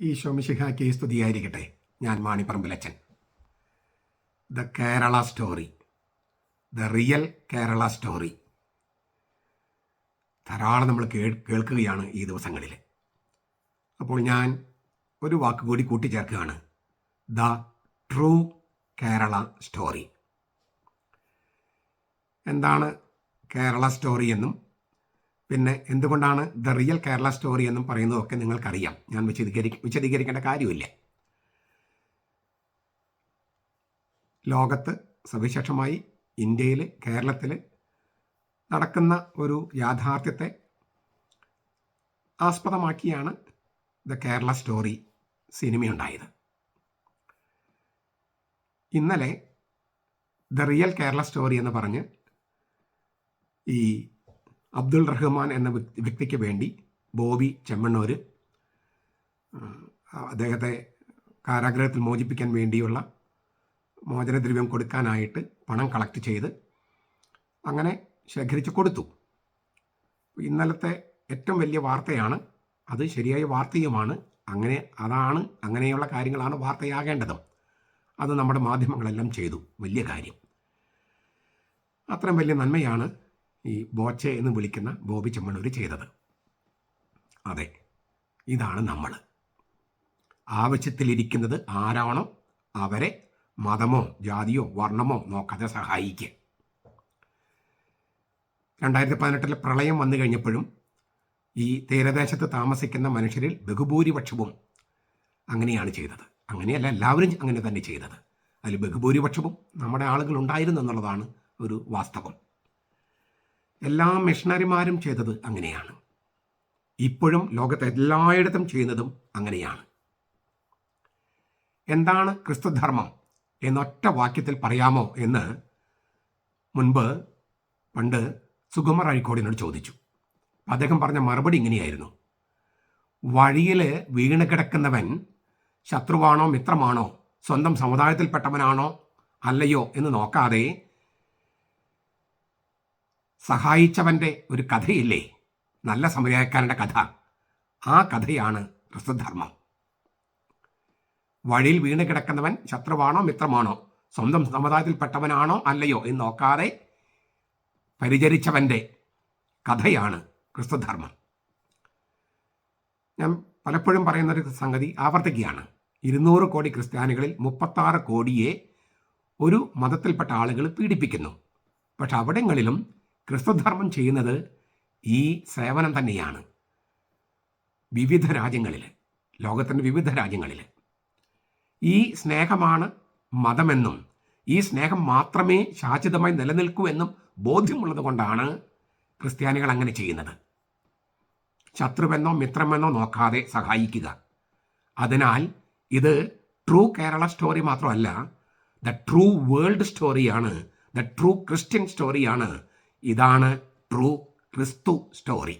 ഈശോ മിശിഹായ്ക്ക് സ്തുതിയായിരിക്കട്ടെ ഞാൻ മാണിപ്പറമ്പിലച്ചൻ the Kerala story. The real Kerala story. ധാരാളം നമ്മൾ കേൾ കേൾക്കുകയാണ് ഈ ദിവസങ്ങളിൽ. അപ്പോൾ ഞാൻ ഒരു വാക്ക് കൂടി കൂട്ടിച്ചേർക്കുകയാണ്. The true Kerala story. എന്താണ് കേരള സ്റ്റോറി എന്നും പിന്നെ എന്തുകൊണ്ടാണ് ദ റിയൽ കേരള സ്റ്റോറി എന്നും പറയുന്നതൊക്കെ നിങ്ങൾക്കറിയാം? ഞാൻ വിശദീകരി വിശദീകരിക്കേണ്ട കാര്യമില്ല. ലോകത്ത് സവിശേഷമായി ഇന്ത്യയിൽ കേരളത്തിൽ നടക്കുന്ന ഒരു യാഥാർത്ഥ്യത്തെ ആസ്പദമാക്കിയാണ് ദ കേരള സ്റ്റോറി സിനിമയുണ്ടായത്. ഇന്നലെ ദ റിയൽ കേരള സ്റ്റോറി എന്ന് പറഞ്ഞ് ഈ അബ്ദുൾ റഹ്മാൻ എന്ന വ്യക്തി- വ്യക്തിക്ക് വേണ്ടി ബോബി ചെമ്മണ്ണൂർ അദ്ദേഹത്തെ കാരാഗ്രഹത്തിൽ മോചിപ്പിക്കാൻ വേണ്ടിയുള്ള മോചനദ്രവ്യം കൊടുക്കാനായിട്ട് പണം കളക്ട് ചെയ്ത് അങ്ങനെ ശേഖരിച്ച് കൊടുത്തു. ഇന്നലത്തെ ഏറ്റവും വലിയ വാർത്തയാണ് അത് ശരിയായ വാർത്തയുമാണ് അങ്ങനെ അതാണ് അങ്ങനെയുള്ള കാര്യങ്ങളാണ് വാർത്തയാകേണ്ടതും. അത് നമ്മുടെ മാധ്യമങ്ങളെല്ലാം ചെയ്തു. വലിയ കാര്യം. അത്രയും വലിയ നന്മയാണ് ഈ ബോച്ചെ എന്ന് വിളിക്കുന്ന ബോബി ചെമ്മണ്ണൂർ ചെയ്തത്. അതെ ഇതാണ് നമ്മൾ ആവശ്യത്തിലിരിക്കുന്നത് ആരാണോ അവരെ മതമോ ജാതിയോ വർണമോ നോക്കാതെ സഹായിക്കുക. രണ്ടായിരത്തി പതിനെട്ടിലെ പ്രളയം വന്നു കഴിഞ്ഞപ്പോഴും ഈ തീരദേശത്ത് താമസിക്കുന്ന മനുഷ്യരിൽ ബഹുഭൂരിപക്ഷവും അങ്ങനെയാണ് ചെയ്തത്. അങ്ങനെയല്ല എല്ലാവരും അങ്ങനെ തന്നെ ചെയ്തത്. അതിൽ ബഹുഭൂരിപക്ഷവും നമ്മുടെ ആളുകൾ ഉണ്ടായിരുന്നു എന്നുള്ളതാണ് ഒരു വാസ്തവം. എല്ലാ മിഷണറിമാരും ചെയ്തത് അങ്ങനെയാണ്. ഇപ്പോഴും ലോകത്ത് എല്ലായിടത്തും ചെയ്യുന്നതും അങ്ങനെയാണ്. എന്താണ് ക്രിസ്തുധർമ്മം എന്നൊറ്റ വാക്യത്തിൽ പറയാമോ എന്ന് മുൻപ് പണ്ട് സുഗമർ അഴിക്കോടിനോട് ചോദിച്ചു. അദ്ദേഹം പറഞ്ഞ മറുപടി ഇങ്ങനെയായിരുന്നു. വഴിയിൽ വീണ് കിടക്കുന്നവൻ ശത്രുവാണോ മിത്രമാണോ സ്വന്തം സമുദായത്തിൽപ്പെട്ടവനാണോ അല്ലയോ എന്ന് നോക്കാതെ സഹായിച്ചവന്റെ ഒരു കഥയില്ലേ? നല്ല സമുദായക്കാരന്റെ കഥ. ആ കഥയാണ് ക്രിസ്തുധർമ്മം വഴിയിൽ വീണ് കിടക്കുന്നവൻ ശത്രുവാണോ മിത്രമാണോ? സ്വന്തം സമുദായത്തിൽപ്പെട്ടവനാണോ അല്ലയോ എന്ന് നോക്കാതെ പരിചരിച്ചവന്റെ കഥയാണ് ക്രിസ്തുധർമ്മം. ഞാൻ പലപ്പോഴും പറയുന്നൊരു സംഗതി ആവർത്തിക്കുകയാണ്. ഇരുന്നൂറ് കോടി ക്രിസ്ത്യാനികളിൽ മുപ്പത്താറ് കോടിയെ ഒരു മതത്തിൽപ്പെട്ട ആളുകൾ പീഡിപ്പിക്കുന്നു. പക്ഷെ അവിടങ്ങളിലും ക്രിസ്തുധർമ്മം ചെയ്യുന്നത് ഈ സേവനം തന്നെയാണ്. വിവിധ രാജ്യങ്ങളിൽ ലോകത്തിന്റെ വിവിധ രാജ്യങ്ങളിൽ ഈ സ്നേഹമാണ് മതമെന്നും ഈ സ്നേഹം മാത്രമേ ശാശ്വതമായി നിലനിൽക്കൂ എന്നും ബോധ്യമുള്ളത് കൊണ്ടാണ് ക്രിസ്ത്യാനികൾ അങ്ങനെ ചെയ്യുന്നത്. ശത്രുവെന്നോ മിത്രമെന്നോ നോക്കാതെ സഹായിക്കുക. അതിനാൽ ഇത് ട്രൂ കേരള സ്റ്റോറി മാത്രമല്ല ദ ട്രൂ വേൾഡ് സ്റ്റോറിയാണ് ദ ട്രൂ ക്രിസ്ത്യൻ സ്റ്റോറിയാണ് ഇതാണ് ട്രൂ ക്രിസ്തു സ്റ്റോറി.